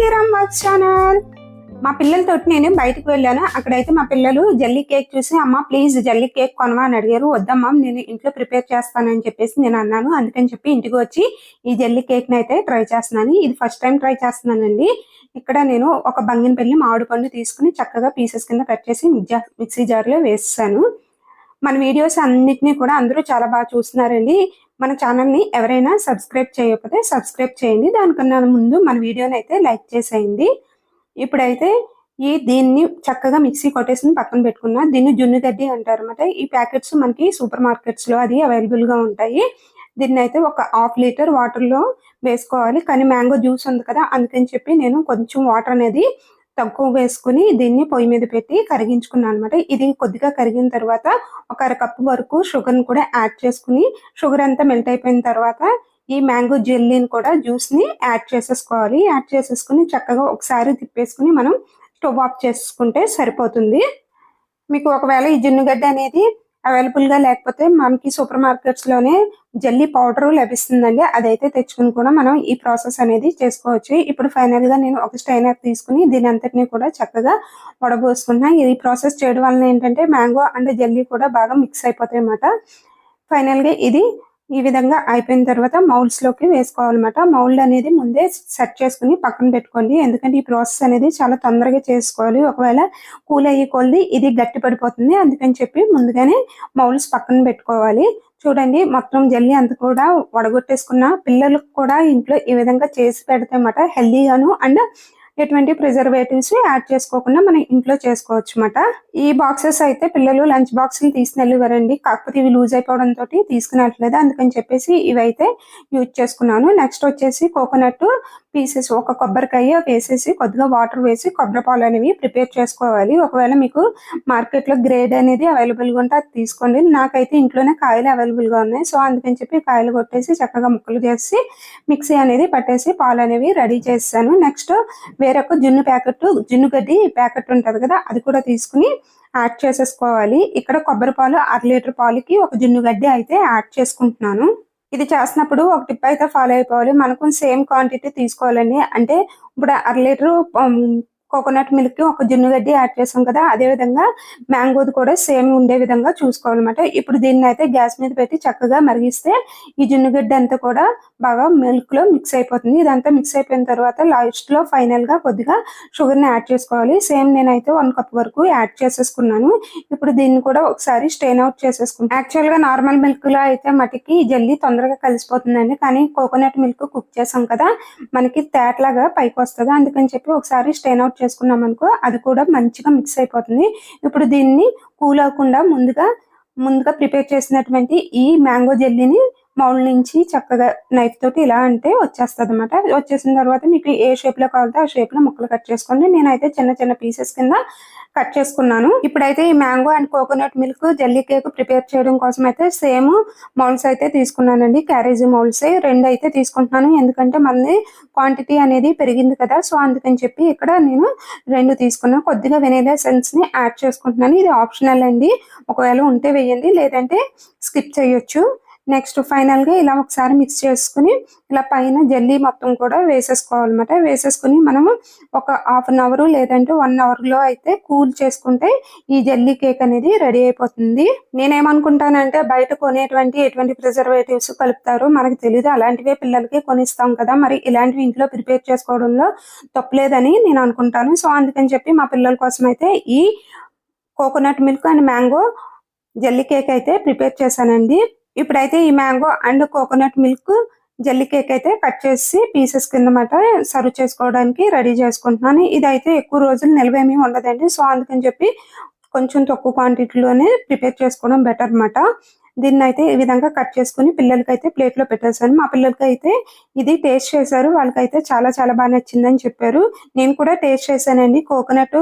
Blogs channel. మా పిల్లలతో నేను బయటకు వెళ్ళాను. అక్కడైతే మా పిల్లలు జల్లీ కేక్ చూసి అమ్మ ప్లీజ్ జల్లీ కేక్ కొనవా? అని అడిగారు. వద్దమ్మా నేను ఇంట్లో ప్రిపేర్ చేస్తానని చెప్పేసి నేను అన్నాను. అందుకని చెప్పి ఇంటికి వచ్చి ఈ జల్లీ కేక్ అయితే ట్రై చేస్తున్నాను. ఇది ఫస్ట్ టైం ట్రై చేస్తున్నానండి. ఇక్కడ నేను ఒక బంగిన పెళ్ళి మామిడి పండు తీసుకుని చక్కగా పీసెస్ కింద కట్ చేసి మిక్సీ జార్లో వేసాను. మన వీడియోస్ అన్నిటినీ కూడా అందరూ చాలా బాగా చూస్తున్నారండి. మన ఛానల్ని ఎవరైనా సబ్స్క్రైబ్ చేయకపోతే సబ్స్క్రైబ్ చేయండి. దానికన్నా ముందు మన వీడియోని అయితే లైక్ చేసేయండి. ఇప్పుడైతే ఈ దీన్ని చక్కగా మిక్సీ కొట్టేసి పక్కన పెట్టుకున్నా దీన్ని జున్ను గడ్డి అంటారు అనమాట ఈ ప్యాకెట్స్ మనకి సూపర్ మార్కెట్స్లో అది అవైలబుల్గా ఉంటాయి. దీన్ని అయితే ఒక హాఫ్ లీటర్ వాటర్లో వేసుకోవాలి. కానీ మ్యాంగో జ్యూస్ ఉంది కదా అందుకని చెప్పి నేను కొంచెం వాటర్ అనేది తక్కువ వేసుకుని దీన్ని పొయ్యి మీద పెట్టి కరిగించుకున్నాను అనమాట ఇది కొద్దిగా కరిగిన తర్వాత ఒక అరకప్పు వరకు షుగర్ని కూడా యాడ్ చేసుకుని షుగర్ అంతా మెల్ట్ అయిపోయిన తర్వాత ఈ మ్యాంగో జెల్లీని కూడా జ్యూస్ని యాడ్ చేసేసుకోవాలి. యాడ్ చేసేసుకుని చక్కగా ఒకసారి తిప్పేసుకుని మనం స్టవ్ ఆఫ్ చేసుకుంటే సరిపోతుంది. మీకు ఒకవేళ ఈ జున్నుగడ్డ అనేది అవైలబుల్గా లేకపోతే మనకి సూపర్ మార్కెట్స్లోనే జల్లీ పౌడర్ లభిస్తుందండి. అదైతే తెచ్చుకుని కూడా మనం ఈ ప్రాసెస్ అనేది చేసుకోవచ్చు. ఇప్పుడు ఫైనల్గా నేను ఒక స్టైనర్ తీసుకుని దీని అంతటిని కూడా చక్కగా వడబోసుకున్నా. ఈ ప్రాసెస్ చేయడం వలన ఏంటంటే మ్యాంగో అండ్ జల్లీ కూడా బాగా మిక్స్ అయిపోతాయి అన్నమాట ఫైనల్గా ఇది ఈ విధంగా అయిపోయిన తర్వాత మౌల్డ్స్లోకి వేసుకోవాలన్నమాట. మౌల్డ్ అనేది ముందే సెట్ చేసుకుని పక్కన పెట్టుకోండి. ఎందుకంటే ఈ ప్రాసెస్ అనేది చాలా తొందరగా చేసుకోవాలి. ఒకవేళ కూల్ అయ్యే కొద్ది ఇది గట్టి పడిపోతుంది. అందుకని చెప్పి ముందుగానే మౌల్డ్స్ పక్కన పెట్టుకోవాలి. చూడండి మొత్తం జల్లి అంత కూడా వడగొట్టేసుకున్న పిల్లలకు కూడా ఇంట్లో ఈ విధంగా చేసి పెడితే అన్నమాట హెల్దీగాను అండ్ ఎటువంటి ప్రిజర్వేటివ్స్ యాడ్ చేసుకోకుండా మనం ఇంట్లో చేసుకోవచ్చు అన్నమాట ఈ బాక్సెస్ అయితే పిల్లలు లంచ్ బాక్స్ తీసుకుని వెళ్ళివారండి. కాకపోతే ఇవి లూజ్ అయిపోవడం తోటి తీసుకున్నట్లేదు అందుకని చెప్పేసి ఇవి అయితే యూజ్ చేసుకున్నాను. నెక్స్ట్ వచ్చేసి కోకోనట్ పీసెస్ ఒక కొబ్బరికాయ వేసేసి కొద్దిగా వాటర్ వేసి కొబ్బరి పాలు అనేవి ప్రిపేర్ చేసుకోవాలి. ఒకవేళ మీకు మార్కెట్లో గ్రేడ్ అనేది అవైలబుల్గా ఉంటే అది తీసుకోండి. నాకైతే ఇంట్లోనే కాయలు అవైలబుల్గా ఉన్నాయి. సో అందుకని చెప్పి కాయలు కొట్టేసి చక్కగా ముక్కలు చేసి మిక్సీ అనేది పట్టేసి పాలు అనేవి రెడీ చేస్తాను. నెక్స్ట్ వేరొక జున్ను ప్యాకెట్ జున్ను గడ్డి ప్యాకెట్ ఉంటుంది కదా అది కూడా తీసుకుని యాడ్ చేసేసుకోవాలి. ఇక్కడ కొబ్బరి పాలు అర లీటర్ పాలకి ఒక జున్ను గడ్డి అయితే యాడ్ చేసుకుంటున్నాను. ఇది చేసినప్పుడు ఒక టిప్ అయితే ఫాలో అయిపోవాలి. మనకు సేమ్ క్వాంటిటీ తీసుకోవాలండి. అంటే ఇప్పుడు అర లీటర్ కోకోనట్ మిల్క్ ఒక జున్ను గడ్డి యాడ్ చేసాం కదా అదే విధంగా మ్యాంగోది కూడా సేమ్ ఉండే విధంగా చూసుకోవాలన్నమాట. ఇప్పుడు దీన్ని అయితే గ్యాస్ మీద పెట్టి చక్కగా మరిగిస్తే ఈ జున్ను గడ్డి అంతా కూడా బాగా మిల్క్లో మిక్స్ అయిపోతుంది. ఇదంతా మిక్స్ అయిపోయిన తర్వాత లాస్ట్లో ఫైనల్గా కొద్దిగా షుగర్ని యాడ్ చేసుకోవాలి. సేమ్ నేనైతే వన్ కప్ వరకు యాడ్ చేసేసుకున్నాను. ఇప్పుడు దీన్ని కూడా ఒకసారి స్టెయిన్ అవుట్ చేసేసుకున్నాను యాక్చువల్గా నార్మల్ మిల్క్లో అయితే మటుకి జల్లీ తొందరగా కలిసిపోతుందండి. కానీ కోకోనట్ మిల్క్ కుక్ చేసాం కదా మనకి తేటలాగా పైకి వస్తుంది అందుకని చెప్పి ఒకసారి స్టెయిన్ అవుట్ చేసుకున్నాం అనుకో అది కూడా మంచిగా మిక్స్ అయిపోతుంది. ఇప్పుడు దీన్ని కూల్ అవ్వకుండా ముందుగా ముందుగా ప్రిపేర్ చేసినటువంటి ఈ మ్యాంగో జెల్లీని మౌల్ నుంచి చక్కగా నైఫ్ తోటి ఇలా అంటే వచ్చేస్తుంది అనమాట వచ్చేసిన తర్వాత మీకు ఏ షేప్లో కావాలంటే ఆ షేప్లో ముక్కలు కట్ చేసుకోండి. నేనైతే చిన్న చిన్న పీసెస్ కింద కట్ చేసుకున్నాను. ఇప్పుడైతే ఈ mango and coconut milk jelly cake prepare చేయడం కోసం అయితే సేమ్ మౌల్స్ అయితే తీసుకున్నానండి. క్యారేజీ మౌల్స్ రెండు అయితే తీసుకుంటున్నాను. ఎందుకంటే మనది క్వాంటిటీ అనేది పెరిగింది కదా సో అందుకని చెప్పి ఇక్కడ నేను రెండు తీసుకున్నాను కొద్దిగా వెనీలా సెన్స్ని యాడ్ చేసుకుంటున్నాను. ఇది ఆప్షనల్ అండి. ఒకవేళ ఉంటే వేయండి. లేదంటే స్కిప్ చేయొచ్చు. నెక్స్ట్ ఫైనల్గా ఇలా ఒకసారి మిక్స్ చేసుకుని ఇలా పైన జల్లీ మొత్తం కూడా వేసేసుకోవాలన్నమాట. వేసేసుకుని మనము ఒక హాఫ్ అన్ అవర్ లేదంటే వన్ అవర్లో అయితే కూల్ చేసుకుంటే ఈ జల్లీ కేక్ అనేది రెడీ అయిపోతుంది. నేనేమనుకుంటానంటే బయట కొనేటువంటి ఎటువంటి ప్రిజర్వేటివ్స్ కలుపుతారు మనకు తెలియదు అలాంటివే పిల్లలకి కొనిస్తాం కదా. మరి ఇలాంటివి ఇంట్లో ప్రిపేర్ చేసుకోవడంలో తప్పలేదని నేను అనుకుంటాను. సో అందుకని చెప్పి మా పిల్లల కోసం అయితే ఈ coconut milk and mango jelly cake అయితే ప్రిపేర్ చేశానండి. ఇప్పుడైతే ఈ mango and coconut milk jelly cake అయితే కట్ చేసి పీసెస్ కింద మాట సర్వ్ చేసుకోవడానికి రెడీ చేసుకుంటున్నాను. ఇదైతే ఎక్కువ రోజులు నిల్వేమీ ఉండదండి. సో అందుకని చెప్పి కొంచెం తక్కువ క్వాంటిటీలోనే ప్రిపేర్ చేసుకోవడం బెటర్ అన్నమాట దీన్ని అయితే ఈ విధంగా కట్ చేసుకుని పిల్లలకి అయితే ప్లేట్లో పెట్టేశాను. మా పిల్లలకి అయితే ఇది టేస్ట్ చేశారు. వాళ్ళకైతే చాలా చాలా బాగా నచ్చిందని చెప్పారు. నేను కూడా టేస్ట్ చేశానండి. Coconut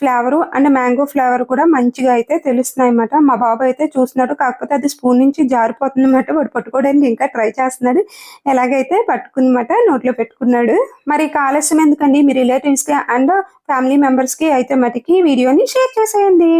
flavour and mango flavour కూడా మంచిగా అయితే తెలుస్తున్నాయి అన్నమాట. మా బాబు అయితే చూస్తున్నాడు కాకపోతే అది స్పూన్ నుంచి జారిపోతుంది అన్నమాట. వాడు పట్టుకోవడానికి ఇంకా ట్రై చేస్తున్నాడు. ఎలాగైతే పట్టుకున్నమాట నోట్లో పెట్టుకున్నాడు. మరి ఆలస్యం ఎందుకండి? మీ రిలేటివ్స్కి అండ్ ఫ్యామిలీ మెంబర్స్కి అయితే మటుకి వీడియోని షేర్ చేసేయండి.